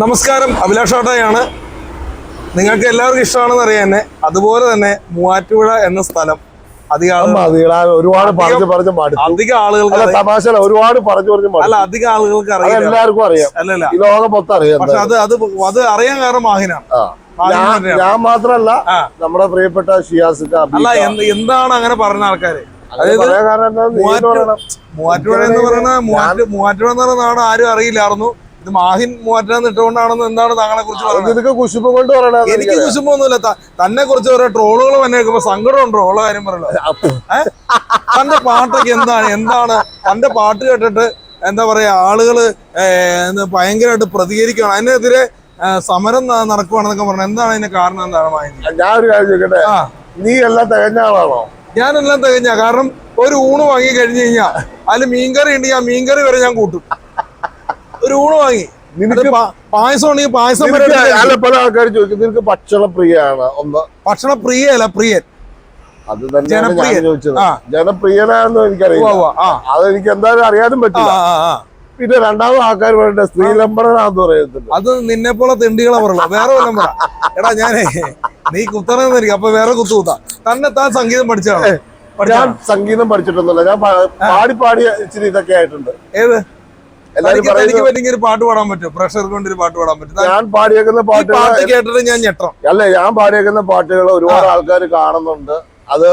നമസ്കാരം. അഭിലാഷ് ഓട്ടോയാണ് നിങ്ങൾക്ക് എല്ലാവർക്കും ഇഷ്ടമാണെന്ന് അറിയാം തന്നെ അതുപോലെ തന്നെ മൂവാറ്റുപുഴ എന്ന സ്ഥലം അധികം ഒരുപാട് പറഞ്ഞു പറഞ്ഞു അധികം ആളുകൾക്ക് തമാശ ഒരുപാട് പറഞ്ഞു പറഞ്ഞു അല്ല അധികം ആളുകൾക്ക് അറിയാം എല്ലാവർക്കും അറിയാം. അല്ലല്ല ലോകം മൊത്തം അറിയാം പക്ഷെ അത് അത് അത് അറിയാൻ കാരണം മാഹിനാണ്. ഞാൻ. മാത്രല്ല നമ്മുടെ പ്രിയപ്പെട്ട ഷിയാസിക്ക അല്ല എന്താണ് അങ്ങനെ പറഞ്ഞ ആൾക്കാര്? അതായത് മൂവാറ്റുപുഴ എന്ന് പറയുന്ന മൂവാറ്റു മൂവാറ്റുപുഴ എന്ന് പറയുന്ന നാട് ആരും അറിയില്ലായിരുന്നു. ഇത് മാഹിൻ മൂവാറ്റുപുഴ ഇട്ടുകൊണ്ടാണെന്ന് എന്താണ് താങ്കളെ കുറിച്ച് പറയുന്നത്? നിനക്ക് കുശുമ്പ് കൊണ്ട് പറയണത് എനിക്ക് കുശുമ്പൊന്നുമില്ല. തന്നെ കുറിച്ച് ഓരോ ട്രോളുകൾ തന്നെ കേൾക്കുമ്പോ സങ്കടം ഉണ്ടോ? ഉള്ള കാര്യം പറയല്ലോ? തന്റെ പാട്ടൊക്കെ എന്താണ്? എന്താണ്? തന്റെ പാട്ട് കേട്ടിട്ട് എന്താ പറയാ ആളുകൾ ഭയങ്കരമായിട്ട് പ്രതികരിക്കുകയാണ്. അതിനെതിരെ സമരം നടക്കുവാണെന്നൊക്കെ പറഞ്ഞു എന്താണ് അതിന്റെ കാരണം എന്താണ് കാര്യം ചോദിക്കട്ടെ? നീ എല്ലാം തികഞ്ഞ ആളാണോ? ഞാനെല്ലാം തികഞ്ഞ കാരണം ഒരു ഊണ് വാങ്ങി കഴിഞ്ഞു കഴിഞ്ഞാൽ അതിൽ മീൻകറി ഉണ്ട് ഞാൻ മീൻകറി വരെ ഞാൻ കൂട്ടും. ഒരു ഊണ് വാങ്ങി. നിനക്ക് പായസം ഉണ്ടെങ്കിൽ പായസം അല്ല പല ആൾക്കാർ ചോദിക്കും നിനക്ക് ഭക്ഷണ പ്രിയാണ് ഒന്ന്. ഭക്ഷണ പ്രിയല്ല പ്രിയൻ. അത് തന്നെയാണ് ഞാൻ. ചോദിച്ചത്. ജനപ്രിയനാണെന്ന് എനിക്കറിയാം അതെനിക്ക് എനിക്ക് എന്തായാലും അറിയാനും പറ്റില്ല. പിന്നെ രണ്ടാമത് ആൾക്കാർ പറയട്ടെ സ്ത്രീലംബരനാന്ന് പറയുന്നത്. അത് നിന്നെ പോലെ തെണ്ടികളെ പറയുള്ളൂ. വേറെ വല്ലതും പറ. എടാ ഞാനേ നീ കുത്തണെന്നിരിക്കും അപ്പൊ വേറെ കുത്തു കുത്താ. തന്നെ താൻ സംഗീതം പഠിച്ചാണ് ഞാൻ സംഗീതം പഠിച്ചിട്ടൊന്നുമില്ല. ഞാൻ പാടി പാടി ഇച്ചിരി ഇതൊക്കെ ആയിട്ടുണ്ട്. ഏത്? ഒരു പാട്ട് പാടാൻ പറ്റും. പ്രഷർ കൊണ്ട് ഒരു പാട്ട് പാടാൻ പറ്റും. ഞാൻ പാടിയേക്കുന്ന പാട്ട് കേട്ടിട്ട് ഞാൻ ഞെട്ടണം. അല്ല ഞാൻ പാടിയേക്കുന്ന പാട്ടുകൾ ഒരുപാട് ആൾക്കാർ കാണുന്നുണ്ട്. അത്.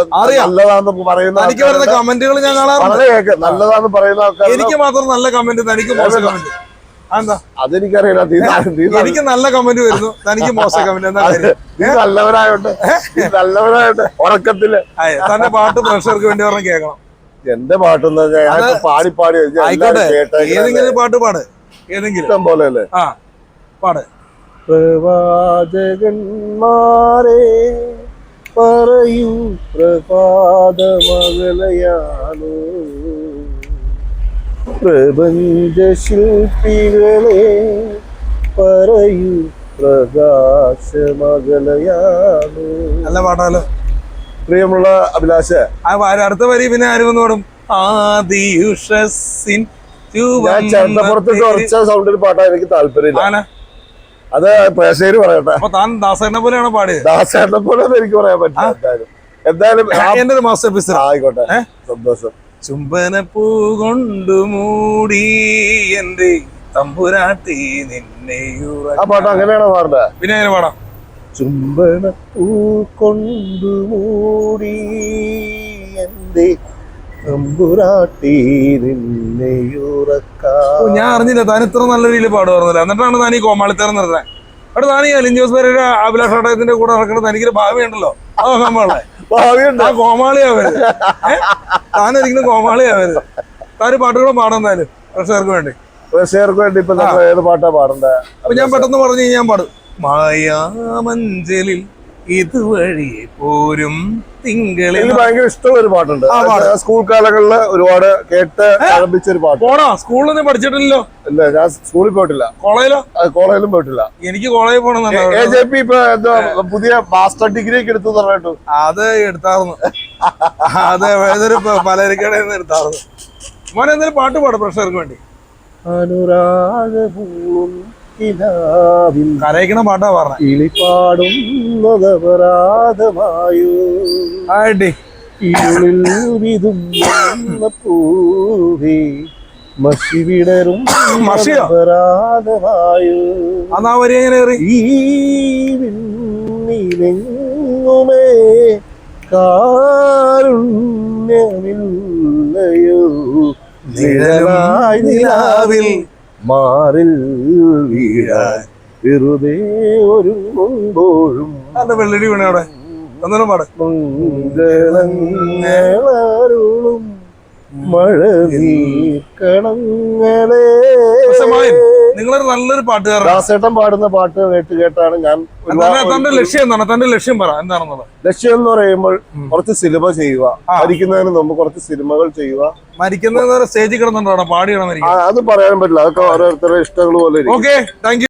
നല്ലതാന്ന് പറയുന്ന എനിക്ക് വരുന്ന. കമന്റുകൾ ഞാൻ കാണാറുണ്ട്. നല്ലതാന്ന് പറയുന്ന ആൾക്കാർ എനിക്ക് മാത്രം നല്ല കമന്റ് തനിക്ക് മോശം കമന്റ്. അതെനിക്കറിയില്ല. എനിക്ക് നല്ല കമന്റ് വരുന്നു. തനിക്ക് മോശം കമന്റ്. എന്താ കാര്യം? നീ നല്ലവനായോണ്ട് നീ ഉറക്കത്തിൽ. തന്റെ പാട്ട് പ്രഷർക്ക് വേണ്ടി പറഞ്ഞ് കേൾക്കണം. എന്റെ പാട്ട് പാടി പാടി ഏതെങ്കിലും പാട്ട് പാട്. ഏതെങ്കിലും. ഇഷ്ടം പോലെ അല്ലേ ആ പാട്. പ്രവാചകന്മാരെ പറയൂ പ്രഭാതമകലയാണു. പ്രപഞ്ച ശില്പികളെ പറയൂ പ്രകാശമകലയാണു. നല്ല പാട്ടാലോ പ്രിയമുള്ള അഭിലാഷ് അടുത്ത വരി പിന്നെ ആരും വന്ന് പാടും? ആദിയുഷസിൻ ഞാൻ ചേട്ടപ്പുറത്തിട്ട് ഉറച്ച സൗണ്ടിൽ പാട്ടാ എനിക്ക് താല്പര്യമില്ല. അത് പ്രേക്ഷകര് പറയട്ടെ. താൻ ദാസേനെ പോലെയാണ് പാടിയത്? ദാസേട്ടനെ പോലെ എനിക്ക് പറയാൻ പറ്റില്ല എന്തായാലും. എന്റെ മാസ്റ്റർ പീസ് ആയിക്കോട്ടെ? സന്തോഷം. ചുംബനപ്പൂ കൊണ്ടു മൂടി എന്റെ തമ്പുരാട്ടി നിന്നെ ആ പാട്ട് അങ്ങനെയാണോ പാടേണ്ടത്? പിന്നെ അങ്ങനെ പാടാം? ചുംബന പൂ കൊണ്ടു മൂടി തമ്പുരാട്ടി നിന്നെയുറക്കാ ഞാൻ അറിഞ്ഞില്ല. താൻ ഇത്ര നല്ല രീതിയിൽ പാടുമായിരുന്നില്ല എന്നിട്ടാണ് താൻ ഈ കോമാളിത്തരം നിർത്താൻ അവിടെ താൻ ഈ അലിഞ്ചോസ് പേരുടെ അഭിലാഷ് ഘടകത്തിന്റെ കൂടെ നടക്കുന്നത് തനിക്കൊരു ഭാവി ഉണ്ടല്ലോ നമ്മളെ ഭാവിയുണ്ട്? ആ കോമാളിയാവരുത്? താൻ ഒരിക്കലും കോമാളിയാവരുത്. താൻ പാട്ടുകൂടെ പാടുന്നാലും പ്രഷർക്ക് വേണ്ടി. പ്രേക്ഷകർക്ക് വേണ്ടി ഇപ്പൊ ഏത് പാട്ടാ പാടണ്ടേ? അപ്പൊ ഞാൻ പെട്ടെന്ന് പറഞ്ഞു ഞാൻ പാടും. മായാമഞ്ചലിൽ ഇതുവഴി പോരും തിങ്കളിൽ ഭയങ്കര ഇഷ്ടമുള്ള ഒരു പാട്ടുണ്ട്. സ്കൂൾ കാലങ്ങളിൽ ഒരുപാട് കേട്ട് ആരംഭിച്ച ഒരു പാട്ട്. പോണോ സ്കൂളിൽ നിന്ന് പഠിച്ചിട്ടില്ലല്ലോ. ഇല്ല ഞാൻ സ്കൂളിൽ പോയിട്ടില്ല. കോളേജിലോ? കോളേജിലും പോയിട്ടില്ല. എനിക്ക് കോളേജിൽ എ പോകണമെന്നുണ്ടോ ജെ പി ഇപ്പൊ എന്താ പുതിയ മാസ്റ്റർ ഡിഗ്രി ഒക്കെ എടുത്തു പറഞ്ഞിട്ടു. അത് എടുത്തായിരുന്നു അത് ഏതൊരു പലരിക്കടയിൽ എടുത്താർന്നു നിന്ന് എടുത്തായിരുന്നു മോനെ പാട്ട് പാടും പ്രഷർക്ക് വേണ്ടി? അനുരാഗപൂളും കരയിക്കണ പാട്ടാ പറഞ്ഞ. കിളിപ്പാടുന്നതപരാധമായോ ആയിട്ടി ഇരുളിൽ വിതുമ്പുന്ന പൂവേ മഷി വിടരും? അപരാധമായോ അന്നാ വരി ഈ വിണ്ണിലെങ്ങുമേ കാരുണ്യമില്ലയോ? നിഴലായി നിലാവിൽ മാറിൽ വീഴാൻ വെറുതെ ഒരുങ്ങുമ്പോഴും അല്ല വെള്ളടി വീണ അവിടെ? ഒന്നും പാട്. മംഗളങ്ങളരുളും മഴ നിങ്ങളൊരു നല്ലൊരു പാട്ടുകാരനാണ്. ദാസേട്ടൻ പാടുന്ന പാട്ട് കേട്ട് കേട്ടാണ് ഞാൻ തന്റെ ലക്ഷ്യം എന്താണ്? തന്റെ ലക്ഷ്യം പറ എന്താണെന്നുള്ളത്? ലക്ഷ്യം എന്ന് പറയുമ്പോൾ കുറച്ച് സിനിമ ചെയ്യുക. മരിക്കുന്നതിന് മുമ്പ് കുറച്ച് സിനിമകൾ ചെയ്യുക. മരിക്കുന്ന സ്റ്റേജിൽ കിടന്നുണ്ടോ പാടിയാണ് അത് പറയാൻ പറ്റില്ല. അതൊക്കെ ഓരോരുത്തരുടെ ഇഷ്ടങ്ങൾ പോലെ ഓക്കെ താങ്ക്